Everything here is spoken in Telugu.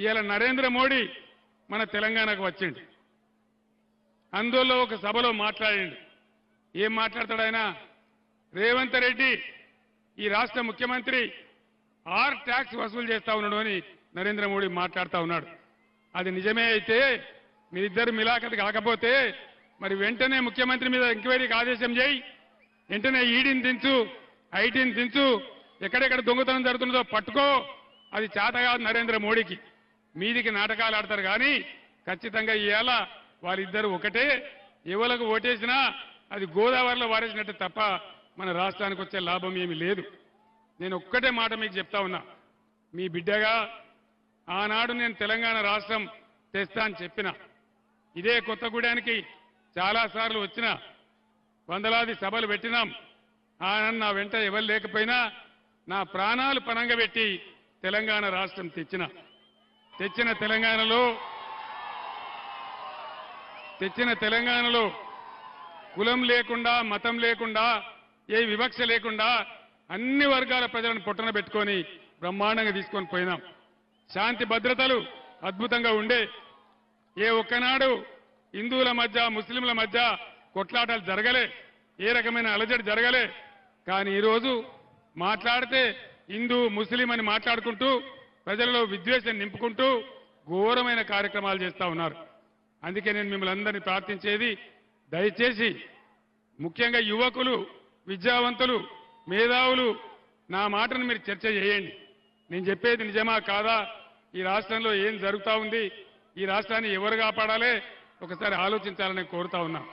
ఇవాళ నరేంద్ర మోడీ మన తెలంగాణకు వచ్చిండు. అందులో ఒక సభలో మాట్లాడిండు. ఏం మాట్లాడతాడు ఆయన రేవంత్ రెడ్డి ఈ రాష్ట్ర ముఖ్యమంత్రి ఆర్ ట్యాక్స్ వసూలు చేస్తా ఉన్నాడు అని నరేంద్ర మోడీ మాట్లాడుతూ ఉన్నాడు. అది నిజమే అయితే మీరిద్దరు మిలాఖత్ కాకపోతే మరి వెంటనే ముఖ్యమంత్రి మీద ఎంక్వైరీకి ఆదేశం చేయి. వెంటనే ఈడీని దించు ఐటీని దించు ఎక్కడెక్కడ దొంగతనం జరుగుతుందో పట్టుకో. అది చేత కాదు నరేంద్ర మోడీకి. మీదికి నాటకాలు ఆడతారు కానీ ఖచ్చితంగా ఇవాళ వాళ్ళిద్దరు ఒకటే. ఎవరికి ఓటేసినా అది గోదావరిలో వారేసినట్టు తప్ప మన రాష్ట్రానికి వచ్చే లాభం ఏమీ లేదు. నేను ఒక్కటే మాట మీకు చెప్తా ఉన్నా. మీ బిడ్డగా ఆనాడు నేను తెలంగాణ రాష్ట్రం తెస్తా అని చెప్పిన ఇదే కొత్తగూడానికి చాలాసార్లు వచ్చిన వందలాది సభలు పెట్టినాం. ఆనాడు నా వెంట ఎవరు లేకపోయినా నా ప్రాణాలు పనంగా పెట్టి తెలంగాణ రాష్ట్రం తెచ్చిన. తెచ్చిన తెలంగాణలో తెచ్చిన తెలంగాణలో కులం లేకుండా మతం లేకుండా ఏ వివక్ష లేకుండా అన్ని వర్గాల ప్రజలను పొట్టన పెట్టుకొని బ్రహ్మాండంగా తీసుకొని పోయినాం. శాంతి భద్రతలు అద్భుతంగా ఉండే ఏ ఒక్కనాడు హిందువుల మధ్య ముస్లింల మధ్య కొట్లాటలు జరగలే ఏ రకమైన అలజడి జరగలే. కానీ ఈరోజు మాట్లాడితే హిందూ ముస్లిం అని మాట్లాడుకుంటూ ప్రజలలో విద్వేషం నింపుకుంటూ ఘోరమైన కార్యక్రమాలు చేస్తా ఉన్నారు. అందుకే నేను మిమ్మల్ని అందరినీ ప్రార్థించేది దయచేసి ముఖ్యంగా యువకులు విద్యావంతులు మేధావులు నా మాటను మీరు చర్చ చేయండి. నేను చెప్పేది నిజమా కాదా? ఈ రాష్ట్రంలో ఏం జరుగుతూ ఉంది? ఈ రాష్ట్రాన్ని ఎవరు కాపాడాలి? ఒకసారి ఆలోచించాలని కోరుతా ఉన్నా.